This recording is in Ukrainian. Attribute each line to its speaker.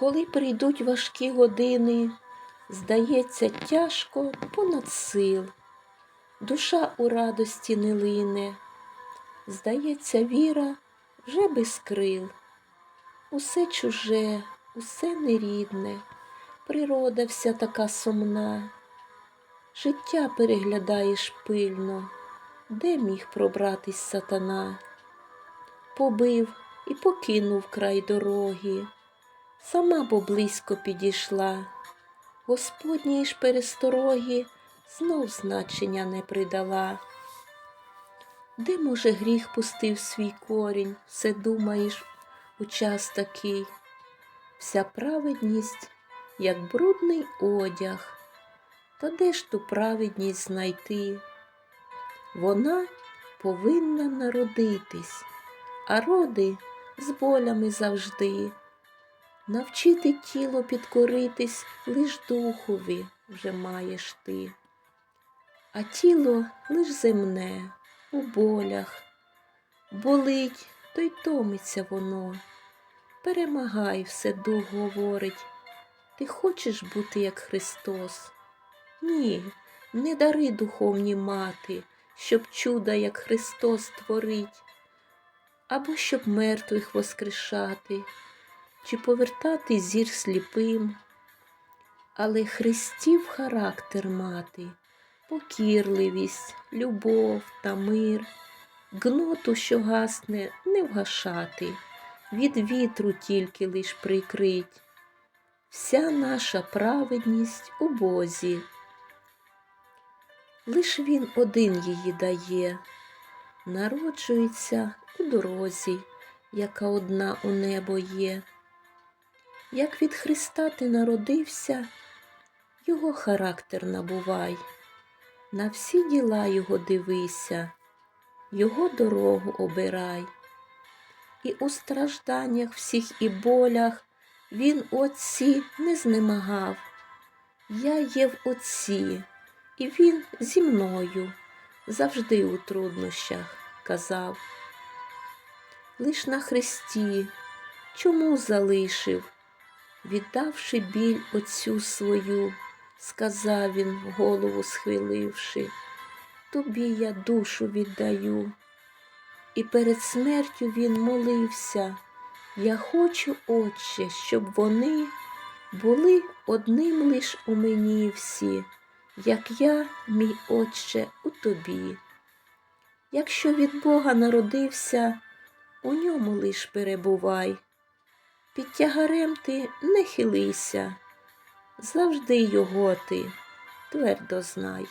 Speaker 1: Коли прийдуть важкі години, здається, тяжко понад сил, душа у радості не лине, здається, віра вже без крил. Усе чуже, усе нерідне, природа вся така сумна. Життя переглядаєш пильно, де міг пробратись сатана. Побив і покинув край дороги, сама бо близько підійшла. Господній ж перестороги знов значення не придала. Де, може, гріх пустив свій корінь, все думаєш у час такий, вся праведність, як брудний одяг, та де ж ту праведність знайти? Вона повинна народитись, а роди з болями завжди. Навчити тіло підкоритись лиш духові вже маєш ти, а тіло лиш земне у болях. Болить, то й томиться воно. Перемагай, все дух говорить. Ти хочеш бути як Христос? Ні, не дари духовні мати, щоб чуда, як Христос творить, або щоб мертвих воскрешати, чи повертати зір сліпим, але Христів характер мати, покірливість, любов та мир, гноту, що гасне, не вгашати, від вітру тільки лиш прикрить. Вся наша праведність у Бозі. Лиш він один її дає, народжується у дорозі, яка одна у небо є. Як від Христа ти народився, його характер набувай, на всі діла його дивися, його дорогу обирай. І у стражданнях всіх і болях він отці не знемагав. Я є в отці, і він зі мною завжди у труднощах казав. Лиш на хресті чому залишив, віддавши біль отцю свою, сказав він, голову схиливши, тобі я душу віддаю. І перед смертю він молився. Я хочу, Отче, щоб вони були одним лиш у мені всі, як я, мій Отче, у тобі. Якщо від Бога народився, у ньому лиш перебувай. Під тягарем ти не хилися, завжди його ти твердо знай.